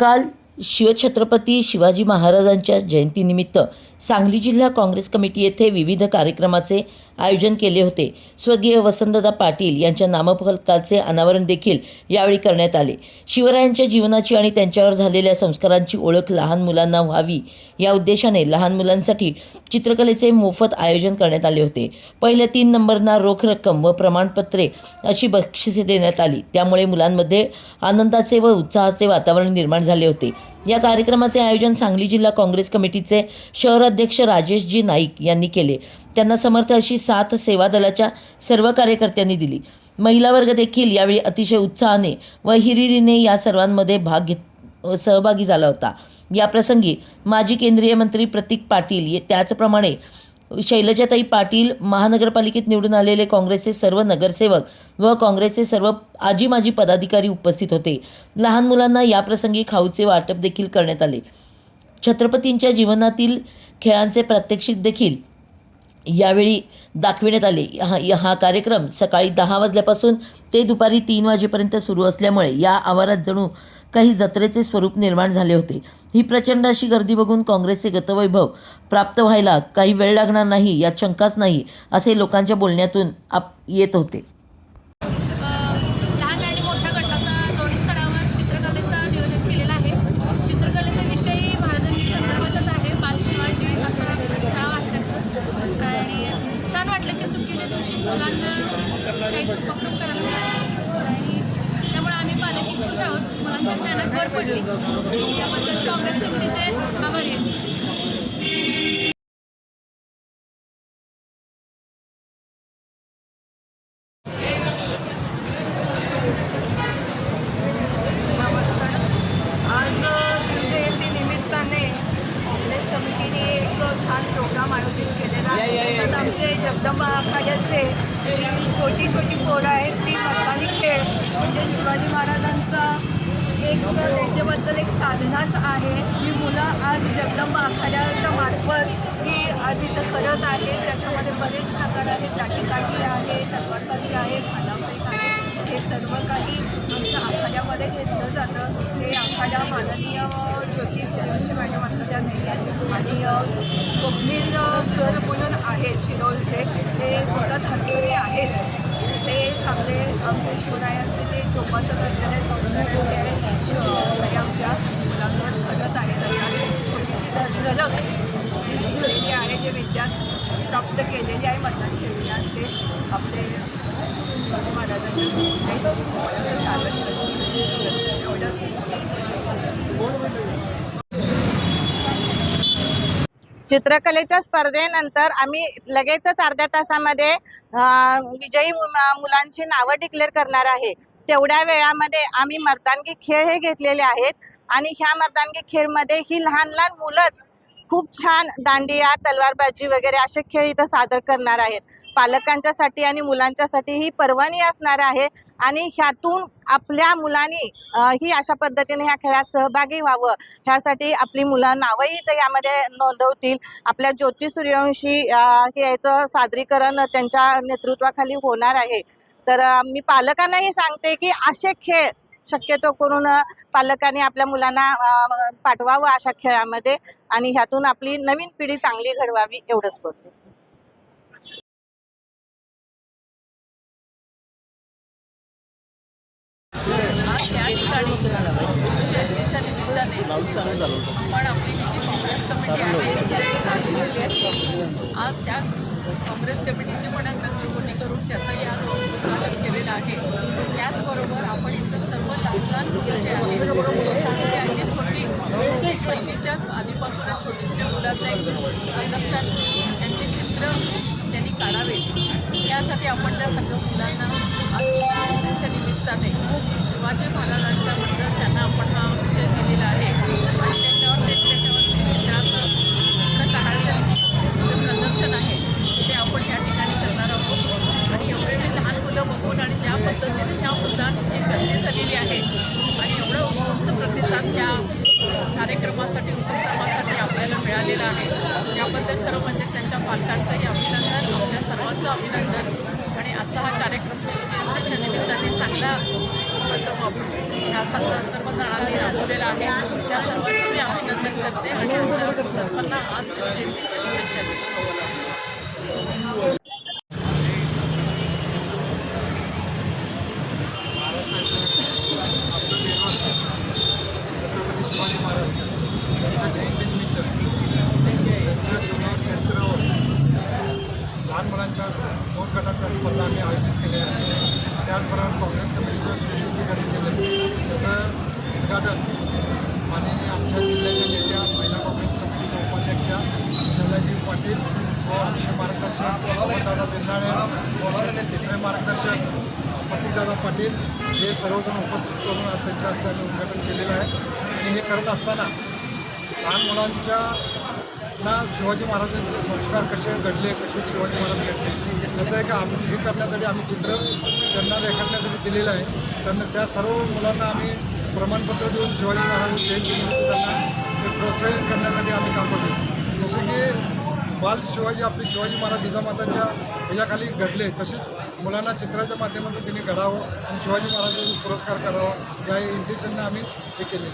काल शिवछत्रपती शिवाजी महाराजांच्या जयंतीनिमित्त सांगली जिल्हा काँग्रेस कमिटी येथे विविध कार्यक्रमाचे आयोजन केले होते. स्वर्गीय वसंतदा पाटील यांच्या नामफलकाचे अनावरण देखील यावेळी करण्यात आले. शिवरायांच्या जीवनाची आणि त्यांच्यावर झालेल्या संस्कारांची ओळख लहान मुलांना व्हावी या उद्देशाने लहान मुलांसाठी चित्रकलेचे मोफत आयोजन करण्यात आले होते. पहिल्या तीन नंबरना रोख रक्कम व प्रमाणपत्रे अशी बक्षिसे देण्यात आली. त्यामुळे मुलांमध्ये आनंदाचे व उत्साहाचे वातावरण निर्माण झाले होते. या कार्यक्रमाचे आयोजन सांगली जिल्हा काँग्रेस कमिटीचे शहराध्यक्ष राजेशजी नाईक यांनी केले. त्यांना समर्थ अशी साथ सेवा दलाच्या सर्व कार्यकर्त्यांनी दिली. महिला वर्ग देखील यावेळी अतिशय उत्साहाने व हिरिरीने या सर्वांमध्ये भाग घेत सहभागी झाला होता. याप्रसंगी माजी केंद्रीय मंत्री प्रतीक पाटील त्याचप्रमाणे शैलजाताई पाटील महानगरपालिकेत निवडून आलेले काँग्रेसचे सर्व नगरसेवक व काँग्रेसचे सर्व आजी माजी पदाधिकारी उपस्थित होते. लहान मुलांना याप्रसंगी खाऊचे वाटप देखील करण्यात आले. छत्रपतींच्या जीवनातील खेळांचे प्रात्यक्षिक देखील यावेळी दाखविण्यात आले. हा हा कार्यक्रम सकाळी दहा वाजल्यापासून ते दुपारी तीन वाजेपर्यंत सुरू असल्यामुळे या आवारात जणू काही जत्रेचे स्वरूप निर्माण झाले होते. ही प्रचंड अशी गर्दी बघून काँग्रेसचे गतवैभव प्राप्त व्हायला काही वेळ लागणार नाही यात शंकाच नाही असे लोकांच्या बोलण्यातून आप येत होते अ, लहान आणि मोठ्या गटाचा जोडी स्तरावर चित्रकलेचं नियोजन केलेलं आहे चित्रकलेचा विषय महाराजांच्या संदर्भातच आहे बाल शिवाजी असं नाव आहे त्याचं आणि छान वाटलं की सुट्टीच्या दिवशी मुलांना काहीतरी उपक्रम करायला मिळाला आणि त्यामुळे आम्ही पालकी खुश आहोत. मुलांच्या ज्ञानात भर पडली. त्याबद्दल काँग्रेस कमिटीचे आभारी आहे नमस्कार आज शिवजयंती निमित्ताने काँग्रेस कमिटीने एक छान प्रोग्राम आयोजित केलेला आमचे जगदंबा आखाड्याचे छोटी छोटी पोरं आहेत ती मस्तानी खेळ. म्हणजे शिवाजी महाराजांचा एक त्याच्याबद्दल एक साधनाच आहे. जी मुलं आज जगदंबा आखाड्याच्या मार्फत ही आज इथं करत आहेत. त्याच्यामध्ये बरेच प्रकार आहेत. लाठीकाठी आहे तलवारबाजी आहे भालाफेक आहे. हे सर्व काही आमच्या आखाड्यामध्ये घेतलं जातं. हे आखाडा माननीय ज्योती सूर्यवंशी मॅडम आता त्या नाही आणि स्वप्नील सर म्हणून आहेत चिरोलचे. ते स्वतः धनगरी आहेत. ते चांगले आमचे शिवरायांचे जे जोपासत असलेले संस्कार आहेत ते आमच्या मुलांवर घडत आहेत. आणि थोडीशी छोटीशी झलक जी शिकलेली आहे जे विद्या प्राप्त केलेली आहे मतदान खेळची आज ते आपले शिवाजी महाराजांच्या समोर असं सादर करते एवढंच चित्रकलेच्या स्पर्धेनंतर आम्ही लगेचच अर्ध्या तासामध्ये विजयी मु- मुलांची नावं डिक्लेअर करणार आहे. तेवढ्या वेळामध्ये आम्ही मर्दानगी खेळ हे घेतलेले आहेत आणि ह्या मर्दानगी खेळमध्ये ही लहान लहान मुलंच खूप छान दांडिया तलवारबाजी वगैरे असे खेळ इथं सादर करणार आहेत. पालकांच्यासाठी आणि मुलांच्यासाठी ही पर्वणी असणार आहे. आणि ह्यातून आपल्या मुलांनी ही अशा पद्धतीने ह्या खेळात सहभागी व्हावं. ह्यासाठी आपली मुलं नावंही तर यामध्ये नोंदवतील. आपल्या ज्योती सूर्यवंशी हे याचं सादरीकरण त्यांच्या नेतृत्वाखाली होणार आहे. तर मी पालकांनाही सांगते की असे खेळ शक्यतो करून पालकांनी आपल्या मुलांना पाठवावं अशा खेळामध्ये. आणि ह्यातून आपली नवीन पिढी चांगली घडवावी एवढंच बोलतो. त्या ठिकाणी जयंतीच्या निमित्ताने पण आपली जी जी काँग्रेस कमिटी आहे आज त्या काँग्रेस कमिटीची पण कोणी करून त्याचं या उद्घाटन केलेलं आहे त्याचबरोबर आपण इथं सर्व लहान मुलं जे आहेत आहे छोटी पहिलीच्या आधीपासूनच छोटी छोट्या मुलांचं एक प्रदर्शन त्यांचे चित्र त्यांनी काढावे यासाठी आपण त्या सगळ्या मुलांना आज त्यांच्या निमित्ताने शिवाजी महाराजांच्या त्यांना आपण हा विषय दिलेला आहे. आणि त्याच्यावर ते त्याच्यावर ते चित्राचं चित्र जे प्रदर्शन आहे ते आपण या ठिकाणी करणार आहोत. आणि एवढे मी लहान मुलं बघून आणि ज्या पद्धतीने ह्या मुलांची गर्दी झालेली आहे आणि एवढं उत्स्फूर्त प्रतिसाद या कार्यक्रमासाठी उपक्रमासाठी आपल्याला मिळालेला आहे. त्याबद्दल खरं म्हणजे त्यांच्या पालकांचंही अभिनंदन आपल्या सर्वांचं अभिनंदन. आणि आजचा हा कार्यक्रम त्याच्या निमित्ताने चांगला सर्व राबवलेला त्या सर्वांचं मी अभिनंदन करते आणि आमच्या सर्वांना आज जयंती यांच्या लहान मुलांच्या दोन गटाच्या स्पर्धा आम्ही आयोजित केल्या आहेत. त्याचबरोबर काँग्रेस कमिटीचं सुशोभीकरण केलं त्याचं उद्घाटन माननीय आमच्या जिल्ह्याच्या नेत्या महिला काँग्रेस कमिटीच्या उपाध्यक्षा शैलाजी पाटील व आमचे मार्गदर्शक दादा बिरनाळे तसेच तिसरे मार्गदर्शक प्रतीकदादा पाटील हे सर्वजण उपस्थित करून त्यांच्या हस्ते आम्ही उद्घाटन केलेलं आहे. आणि हे करत असताना लहान मुलांच्या ना शिवाजी महाराजांचे संस्कार कसे घडले कसे शिवाजी महाराज घडले त्याचं एक आम्ही हे करण्यासाठी आम्ही चित्र त्यांना रेखाटण्यासाठी दिलेलं आहे. त्यांना त्या सर्व मुलांना आम्ही प्रमाणपत्र देऊन शिवाजी महाराज जयंती त्यांना ते प्रोत्साहित करण्यासाठी आम्ही काम करतो. जसे की बाल शिवाजी आपले शिवाजी महाराज जिजामाताच्या ह्याच्याखाली घडले. तसेच मुलांना चित्राच्या माध्यमातून त्यांनी घडावं आणि शिवाजी महाराजांचा पुरस्कार करावा या इंटेन्शनने आम्ही हे केले.